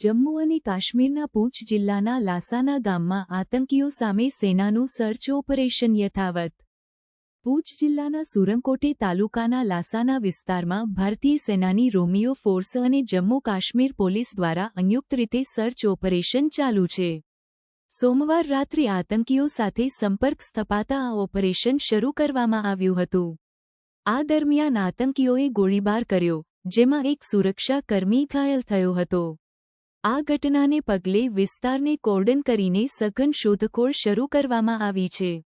જમ્મુ અને કાશ્મીરના પૂંછ જિલ્લાના લાસાના ગામમાં આતંકીઓ સામે સેનાનું સર્ચ ઓપરેશન યથાવત. પૂંછ જિલ્લાના સુરંકોટે તાલુકાના લાસાના વિસ્તારમાં ભારતીય સેનાની રોમિયો ફોર્સ અને જમ્મુ કાશ્મીર પોલીસ દ્વારા સંયુક્ત રીતે સર્ચ ઓપરેશન ચાલુ છે. સોમવાર રાત્રે આતંકીઓ સાથે સંપર્ક સ્થપાતા આ ઓપરેશન શરૂ કરવામાં આવ્યું હતું. આ દરમિયાન આતંકીઓએ ગોળીબાર કર્યો, જેમાં એક સુરક્ષા કર્મી ઘાયલ થયો હતો. આ ઘટનાને પગલે વિસ્તારને કોર્ડન કરીને સઘન શોધખોળ શરૂ કરવામાં આવી છે.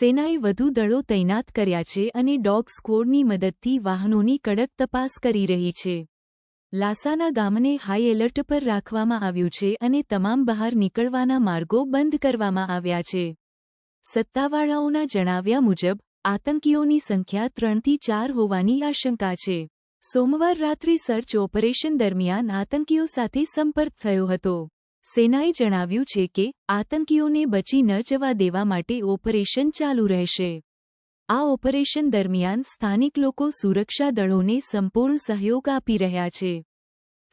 સેનાએ વધુ દળો તૈનાત કર્યા છે અને ડોગ સ્કવોડની મદદથી વાહનોની કડક તપાસ કરી રહી છે. લાસાના ગામને હાઈ એલર્ટ પર રાખવામાં આવ્યું છે અને તમામ બહાર નીકળવાના માર્ગો બંધ કરવામાં આવ્યા છે. સત્તાવાળાઓના જણાવ્યા મુજબ, આતંકીઓની સંખ્યા ત્રણથી ચાર હોવાની આશંકા છે. સોમવાર રાત્રે સર્ચ ઓપરેશન દરમિયાન આતંકીઓ સાથે સંપર્ક થયો હતો. સેનાએ જણાવ્યું છે કે, આતંકીઓને બચી ન જવા દેવા માટે ઓપરેશન ચાલુ રહેશે. આ ઓપરેશન દરમિયાન સ્થાનિક લોકો સુરક્ષા દળોને સંપૂર્ણ સહયોગ આપી રહ્યા છે.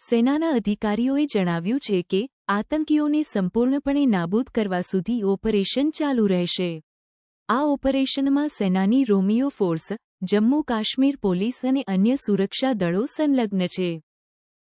સેનાના અધિકારીઓએ જણાવ્યું છે કે, આતંકીઓને સંપૂર્ણપણે નાબૂદ કરવા સુધી ઓપરેશન ચાલુ રહેશે. આ ઓપરેશનમાં સેનાની Romeo force Jammu Kashmir police અને અન્ય સુરક્ષા દળો સંલગ્ન છે.